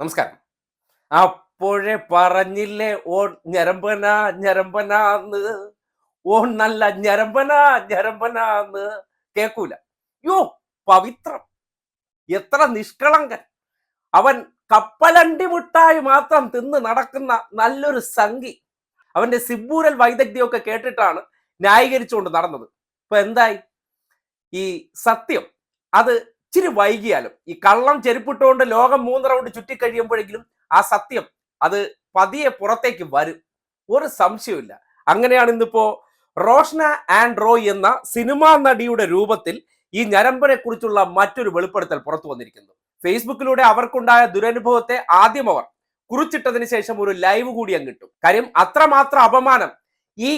നമസ്കാരം. അപ്പോഴേ പറഞ്ഞില്ലേ ഓ ഞരമ്പന ഞരമ്പനാന്ന്. ഓ നല്ല ഞരമ്പന ഞരമ്പനാന്ന്. കേക്കൂല. യോ പവിത്രം. എത്ര നിഷ്കളങ്കൻ. അവൻ കപ്പലണ്ടി മുട്ടായി മാത്രം തിന്ന് നടക്കുന്ന നല്ലൊരു സംഗി അവന്റെ സിബൂരൽ വൈദഗ്ധ്യമൊക്കെ കേട്ടിട്ടാണ് ന്യായീകരിച്ചുകൊണ്ട് നടന്നത്. ഇപ്പൊ എന്തായി? ഈ സത്യം അത് ഇച്ചിരി വൈകിയാലും ഈ കള്ളം ചെരുപ്പിട്ടുകൊണ്ട് ലോകം മൂന്ന് റൗണ്ട് ചുറ്റിക്കഴിയുമ്പോഴെങ്കിലും ആ സത്യം അത് പതിയെ പുറത്തേക്ക് വരും. ഒരു സംശയമില്ല അങ്ങനെയാണ് ഇന്നിപ്പോ റോഷ്ന ആൻഡ് റോയ് എന്ന സിനിമാ നടിയുടെ രൂപത്തിൽ ഈ ഞരമ്പനെ കുറിച്ചുള്ള മറ്റൊരു വെളിപ്പെടുത്തൽ പുറത്തു വന്നിരിക്കുന്നു. ഫേസ്ബുക്കിലൂടെ അവർക്കുണ്ടായ ദുരനുഭവത്തെ ആദ്യം അവർ കുറിച്ചിട്ടതിന് ശേഷം ഒരു ലൈവ് കൂടി അങ്ങ് കിട്ടും കാര്യം അത്രമാത്രം അപമാനം ഈ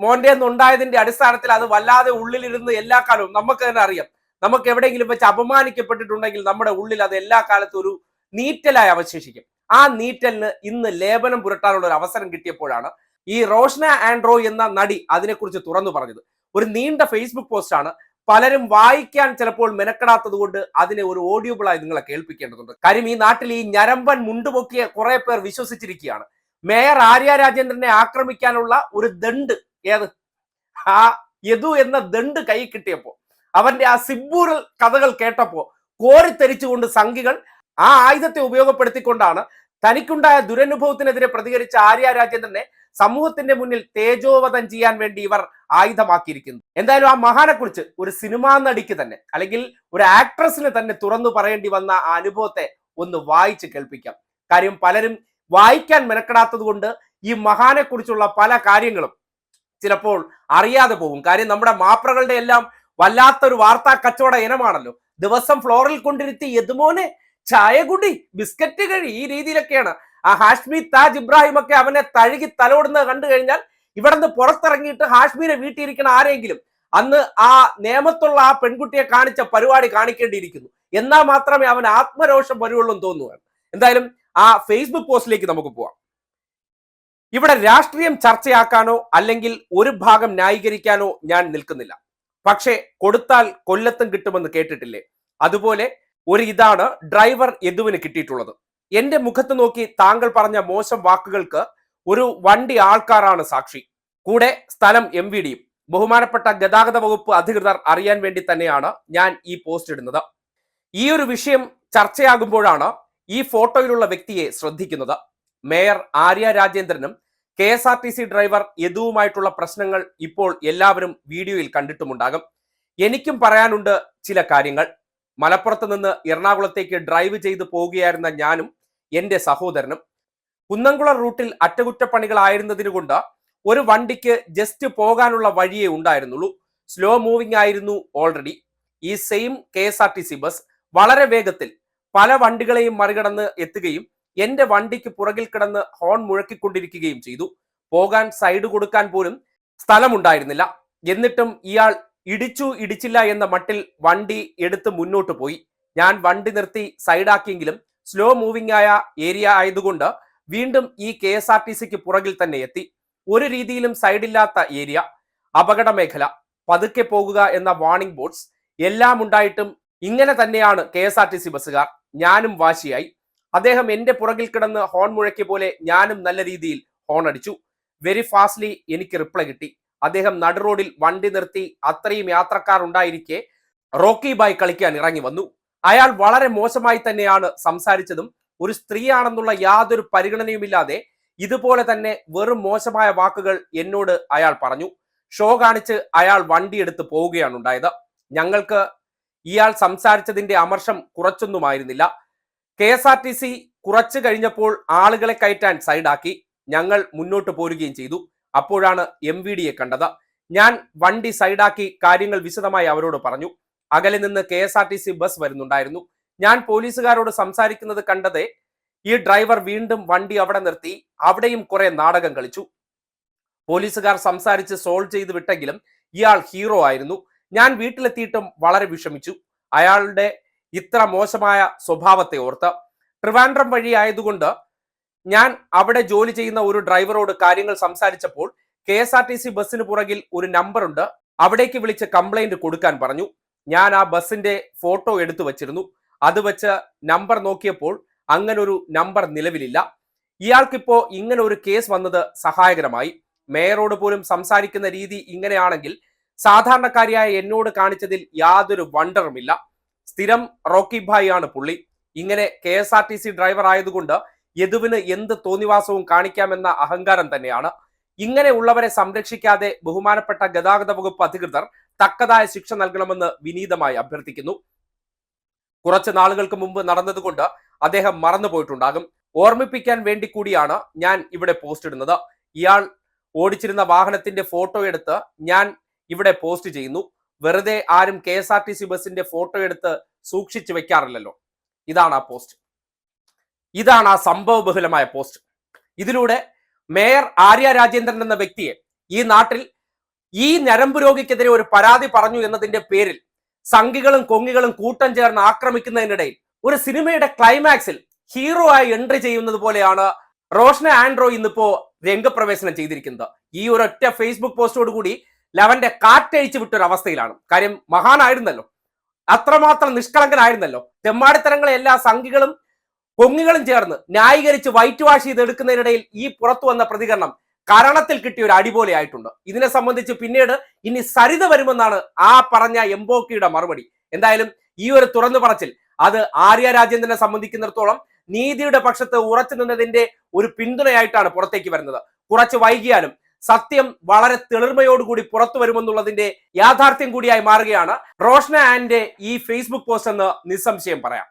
മോന്റെ ഉണ്ടായതിന്റെ അടിസ്ഥാനത്തിൽ അത് വല്ലാതെ ഉള്ളിലിരുന്ന് എല്ലാ കാലവും നമുക്ക് തന്നെ അറിയാം. നമുക്ക് എവിടെയെങ്കിലും വെച്ച് അപമാനിക്കപ്പെട്ടിട്ടുണ്ടെങ്കിൽ നമ്മുടെ ഉള്ളിൽ അത് എല്ലാ കാലത്തും ഒരു നീറ്റലായി അവശേഷിക്കും. ആ നീറ്റലിന് ഇന്ന് ലേപനം പുരട്ടാനുള്ള ഒരു അവസരം കിട്ടിയപ്പോഴാണ് ഈ റോഷ്ന ആൻഡ്രോ എന്ന നടി അതിനെക്കുറിച്ച് തുറന്നു പറഞ്ഞത്. ഒരു നീണ്ട ഫേസ്ബുക്ക് പോസ്റ്റാണ് പലരും വായിക്കാൻ ചിലപ്പോൾ മെനക്കെടാത്തത് കൊണ്ട് അതിനെ ഒരു ഓഡിയോബിളായി നിങ്ങളെ കേൾപ്പിക്കേണ്ടതുണ്ട്. കാര്യം ഈ നാട്ടിൽ ഈ ഞരമ്പൻ മുണ്ടുപൊക്കിയ കുറെ പേർ വിശ്വസിച്ചിരിക്കുകയാണ്. മേയർ ആര്യ രാജേന്ദ്രനെ ആക്രമിക്കാനുള്ള ഒരു ദണ്ട് ഏത്? ആ യദു എന്ന ദണ്ട് കൈ കിട്ടിയപ്പോ. അവന്റെ ആ സിബൂറൽ കഥകൾ കേട്ടപ്പോ കോരിത്തെരിച്ചുകൊണ്ട് സംഘികൾ ആ ആയുധത്തെ ഉപയോഗപ്പെടുത്തിക്കൊണ്ടാണ് തനിക്കുണ്ടായ ദുരനുഭവത്തിനെതിരെ പ്രതികരിച്ച ആര്യ രാജേന്ദ്രനെ സമൂഹത്തിന്റെ മുന്നിൽ തേജോവധം ചെയ്യാൻ വേണ്ടി ഇവർ ആയുധമാക്കിയിരിക്കുന്നു. എന്തായാലും ആ മഹാനെക്കുറിച്ച് ഒരു സിനിമാ നടിക്ക് തന്നെ അല്ലെങ്കിൽ ഒരു ആക്ട്രസിന് തന്നെ തുറന്നു പറയേണ്ടി വന്ന ആ അനുഭവത്തെ ഒന്ന് വായിച്ച് കേൾപ്പിക്കാം. കാര്യം പലരും വായിക്കാൻ മെനക്കെടാത്തത് കൊണ്ട് ഈ മഹാനെക്കുറിച്ചുള്ള പല കാര്യങ്ങളും ചിലപ്പോൾ അറിയാതെ പോകും. കാര്യം നമ്മുടെ മാപ്രകളുടെ എല്ലാം വല്ലാത്തൊരു വാർത്താ കച്ചവട ഇനമാണല്ലോ. ദിവസം ഫ്ലോറിൽ കൊണ്ടിരുത്തി യദുമോനെ ചായ കുടി ബിസ്ക്കറ്റ് കഴി ഈ രീതിയിലൊക്കെയാണ്. ആ ഹാഷ്മി താജ് ഇബ്രാഹിം ഒക്കെ അവനെ തഴുകി തലോടുന്നത് കണ്ടു കഴിഞ്ഞാൽ ഇവിടെ നിന്ന് പുറത്തിറങ്ങിയിട്ട് ഹാഷ്മിനെ വീട്ടിയിരിക്കണ ആരെങ്കിലും അന്ന് ആ നിയമത്തുള്ള ആ പെൺകുട്ടിയെ കാണിച്ച പരിപാടി കാണിക്കേണ്ടിയിരിക്കുന്നു. എന്നാൽ മാത്രമേ അവൻ ആത്മരോഷം വരുള്ളൂ എന്ന് തോന്നുകയാണ് എന്തായാലും ആ ഫേസ്ബുക്ക് പോസ്റ്റിലേക്ക് നമുക്ക് പോവാം. ഇവിടെ രാഷ്ട്രീയം ചർച്ചയാക്കാനോ അല്ലെങ്കിൽ ഒരു ഭാഗം ന്യായീകരിക്കാനോ ഞാൻ നിൽക്കുന്നില്ല. പക്ഷേ കൊടുത്താൽ കൊല്ലത്തും കിട്ടുമെന്ന് കേട്ടിട്ടില്ലേ? അതുപോലെ ഒരു ഇതാണ് ഡ്രൈവർ യദുവിന് കിട്ടിയിട്ടുള്ളത്. എന്റെ മുഖത്ത് നോക്കി താങ്കൾ പറഞ്ഞ മോശം വാക്കുകൾക്ക് ഒരു വണ്ടി ആൾക്കാരാണ് സാക്ഷി. കൂടെ സ്ഥലം എം വി ഡിയും. ബഹുമാനപ്പെട്ട ഗതാഗത വകുപ്പ് അധികൃതർ അറിയാൻ വേണ്ടി തന്നെയാണ് ഞാൻ ഈ പോസ്റ്റ് ഇടുന്നത്. ഈ ഒരു വിഷയം ചർച്ചയാകുമ്പോഴാണ് ഈ ഫോട്ടോയിലുള്ള വ്യക്തിയെ ശ്രദ്ധിക്കുന്നത്. Mayor Arya രാജേന്ദ്രനും K S R T C driver യദുവുമായിട്ടുള്ള പ്രശ്നങ്ങൾ ഇപ്പോൾ എല്ലാവരും വീഡിയോയിൽ കണ്ടിട്ടുമുണ്ടാകും. എനിക്കും പറയാനുണ്ട് ചില കാര്യങ്ങൾ. മലപ്പുറത്ത് നിന്ന് എറണാകുളത്തേക്ക് ഡ്രൈവ് ചെയ്ത് പോവുകയായിരുന്ന ഞാനും എന്റെ സഹോദരനും. കുന്നംകുളം റൂട്ടിൽ അറ്റകുറ്റപ്പണികളായിരുന്നതിന് കൊണ്ട് ഒരു വണ്ടിക്ക് ജസ്റ്റ് പോകാനുള്ള വഴിയേ ഉണ്ടായിരുന്നുള്ളൂ. സ്ലോ മൂവിംഗ് ആയിരുന്നു ഓൾറെഡി ഈ same K S R T C bus വളരെ വേഗത്തിൽ പല വണ്ടികളെയും മറികടന്ന് എത്തുകയും എന്റെ വണ്ടിക്ക് പുറകിൽ കിടന്ന് ഹോൺ മുഴക്കിക്കൊണ്ടിരിക്കുകയും ചെയ്തു. പോകാൻ സൈഡ് കൊടുക്കാൻ പോലും സ്ഥലമുണ്ടായിരുന്നില്ല. എന്നിട്ടും ഇയാൾ ഇടിച്ചു ഇടിച്ചില്ല എന്ന മട്ടിൽ വണ്ടി എടുത്ത് മുന്നോട്ട് പോയി. ഞാൻ വണ്ടി നിർത്തി സൈഡാക്കിയെങ്കിലും സ്ലോ മൂവിംഗ് ആയ ഏരിയ ആയതുകൊണ്ട് വീണ്ടും ഈ കെ എസ് ആർ ടി സിക്ക് പുറകിൽ തന്നെ എത്തി. ഒരു രീതിയിലും സൈഡില്ലാത്ത ഏരിയ അപകട മേഖല പതുക്കെ പോകുക എന്ന വാർണിംഗ് ബോർഡ്സ് എല്ലാം ഉണ്ടായിട്ടും ഇങ്ങനെ തന്നെയാണ് K S R T C ബസ്സുകാർ. ഞാനും വാശിയായി. അദ്ദേഹം എന്റെ പുറകിൽ കിടന്ന് ഹോൺ മുഴക്കിയ പോലെ ഞാനും നല്ല രീതിയിൽ ഹോൺ അടിച്ചു. വെരി ഫാസ്റ്റ്ലി എനിക്ക് റിപ്ലൈ കിട്ടി. അദ്ദേഹം നടു റോഡിൽ വണ്ടി നിർത്തി അത്രയും യാത്രക്കാർ ഉണ്ടായിരിക്കെ റോക്കി ബായ് കളിക്കാൻ ഇറങ്ങി വന്നു. അയാൾ വളരെ മോശമായി തന്നെയാണ് സംസാരിച്ചതും ഒരു സ്ത്രീയാണെന്നുള്ള യാതൊരു പരിഗണനയുമില്ലാതെ ഇതുപോലെ തന്നെ വെറും മോശമായ വാക്കുകൾ എന്നോട് അയാൾ പറഞ്ഞു. ഷോ കാണിച്ച് അയാൾ വണ്ടി എടുത്ത് പോവുകയാണ് ഉണ്ടായത്. ഞങ്ങൾക്ക് ഇയാൾ സംസാരിച്ചതിന്റെ അമർഷം കുറച്ചൊന്നുമായിരുന്നില്ല. K S R T C കുറച്ച് കഴിഞ്ഞപ്പോൾ ആളുകളെ കയറ്റാൻ സൈഡാക്കി ഞങ്ങൾ മുന്നോട്ട് പോരുകയും ചെയ്തു. അപ്പോഴാണ് എം വി ഡിയെ കണ്ടത്. ഞാൻ വണ്ടി സൈഡാക്കി കാര്യങ്ങൾ വിശദമായി അവരോട് പറഞ്ഞു. അകലെ നിന്ന് K S R T C bus വരുന്നുണ്ടായിരുന്നു. ഞാൻ പോലീസുകാരോട് സംസാരിക്കുന്നത് കണ്ടതേ ഈ ഡ്രൈവർ വീണ്ടും വണ്ടി അവിടെ നിർത്തി. അവിടെയും കുറെ നാടകം കളിച്ചു. പോലീസുകാർ സംസാരിച്ച് സോൾവ് ചെയ്ത് വിട്ടെങ്കിലും ഇയാൾ ഹീറോ ആയിരുന്നു. ഞാൻ വീട്ടിലെത്തിയിട്ടും വളരെ വിഷമിച്ചു. അയാളുടെ ഇത്ര മോശമായ സ്വഭാവത്തെ ഓർത്ത് ട്രിവാൻഡ്രം വഴി ആയതുകൊണ്ട് ഞാൻ അവിടെ ജോലി ചെയ്യുന്ന ഒരു ഡ്രൈവറോട് കാര്യങ്ങൾ സംസാരിച്ചപ്പോൾ K S R T C ബസ്സിന് പുറകിൽ ഒരു നമ്പർ ഉണ്ട് അവിടേക്ക് വിളിച്ച് കംപ്ലൈന്റ് കൊടുക്കാൻ പറഞ്ഞു. ഞാൻ ആ ബസ്സിന്റെ ഫോട്ടോ എടുത്തു വച്ചിരുന്നു. അത് വെച്ച് നമ്പർ നോക്കിയപ്പോൾ അങ്ങനെ ഒരു നമ്പർ നിലവിലില്ല. ഇയാൾക്കിപ്പോ ഇങ്ങനെ ഒരു കേസ് വന്നത് സഹായകരമായി. മേയറോട് പോലും സംസാരിക്കുന്ന രീതി ഇങ്ങനെയാണെങ്കിൽ സാധാരണക്കാരിയായ എന്നോട് കാണിച്ചതിൽ യാതൊരു വണ്ടറുമില്ല. സ്ഥിരം റോക്കി ഭായ് ആണ് പുള്ളി. ഇങ്ങനെ K S R T C driver ആയതുകൊണ്ട് യദുവിന് എന്ത് തോന്നിവാസവും കാണിക്കാമെന്ന അഹങ്കാരം തന്നെയാണ്. ഇങ്ങനെയുള്ളവരെ സംരക്ഷിക്കാതെ ബഹുമാനപ്പെട്ട ഗതാഗത വകുപ്പ് അധികൃതർ തക്കതായ ശിക്ഷ നൽകണമെന്ന് വിനീതമായി അഭ്യർത്ഥിക്കുന്നു. കുറച്ച് നാളുകൾക്ക് മുമ്പ് നടന്നതുകൊണ്ട് അദ്ദേഹം മറന്നുപോയിട്ടുണ്ടാകും ഓർമ്മിപ്പിക്കാൻ വേണ്ടി കൂടിയാണ് ഞാൻ ഇവിടെ പോസ്റ്റ് ഇടുന്നത്. ഇയാൾ ഓടിച്ചിരുന്ന വാഹനത്തിന്റെ ഫോട്ടോ എടുത്ത് ഞാൻ ഇവിടെ പോസ്റ്റ് ചെയ്യുന്നു. വെറുതെ ആരും K S R T C ബസിന്റെ ഫോട്ടോ എടുത്ത് സൂക്ഷിച്ചു വെക്കാറില്ലല്ലോ. ഇതാണ് ആ പോസ്റ്റ്. ഇതാണ് ആ സംഭവ ബഹുലമായ പോസ്റ്റ്. ഇതിലൂടെ മേയർ ആര്യ രാജേന്ദ്രൻ എന്ന വ്യക്തിയെ ഈ നാട്ടിൽ ഈ ഞരമ്പ് രോഗിക്കെതിരെ ഒരു പരാതി പറഞ്ഞു എന്നതിന്റെ പേരിൽ സംഘികളും കൊങ്ങികളും കൂട്ടം ചേർന്ന് ആക്രമിക്കുന്നതിനിടയിൽ ഒരു സിനിമയുടെ ക്ലൈമാക്സിൽ ഹീറോ ആയി എൻട്രി ചെയ്യുന്നത് പോലെയാണ് റോഷന ആൻഡ്രോ ഇന്നിപ്പോ രംഗപ്രവേശനം ചെയ്തിരിക്കുന്നത്. ഈ ഒരൊറ്റ ഫേസ്ബുക്ക് പോസ്റ്റോട് കൂടി ലവന്റെ കാറ്റഴിച്ചു വിട്ടൊരു അവസ്ഥയിലാണ് കാര്യം മഹാനായിരുന്നല്ലോ. അത്രമാത്രം നിഷ്കളങ്കനായിരുന്നല്ലോ. തെമ്മാടിത്തരങ്ങളെ എല്ലാ സംഘികളും പൊങ്ങികളും ചേർന്ന് ന്യായീകരിച്ച് വൈറ്റ് വാഷ് ചെയ്തെടുക്കുന്നതിനിടയിൽ ഈ പുറത്തു വന്ന പ്രതികരണം കരണത്തിൽ കിട്ടിയ ഒരു അടിപൊളിയായിട്ടുണ്ട് ഇതിനെ സംബന്ധിച്ച് പിന്നീട് ഇനി സരിത വരുമെന്നാണ് ആ പറഞ്ഞ എംബോക്കിയുടെ മറുപടി. എന്തായാലും ഈ ഒരു തുറന്നു പറച്ചിൽ അത് ആര്യ രാജേന്ദ്രനെ സംബന്ധിക്കുന്നിടത്തോളം നീതിയുടെ പക്ഷത്ത് ഉറച്ചു നിന്നതിന്റെ ഒരു പിന്തുണയായിട്ടാണ് പുറത്തേക്ക് വരുന്നത്. കുറച്ച് വൈകിയാലും സത്യം വളരെ തെളിർമയോടുകൂടി പുറത്തു വരുമെന്നുള്ളതിന്റെ യാഥാർത്ഥ്യം കൂടിയായി മാറുകയാണ് റോഷ്ന ആൻഡ് ഈ ഫേസ്ബുക്ക് പോസ്റ്റ് എന്ന് നിസ്സംശയം പറയാം.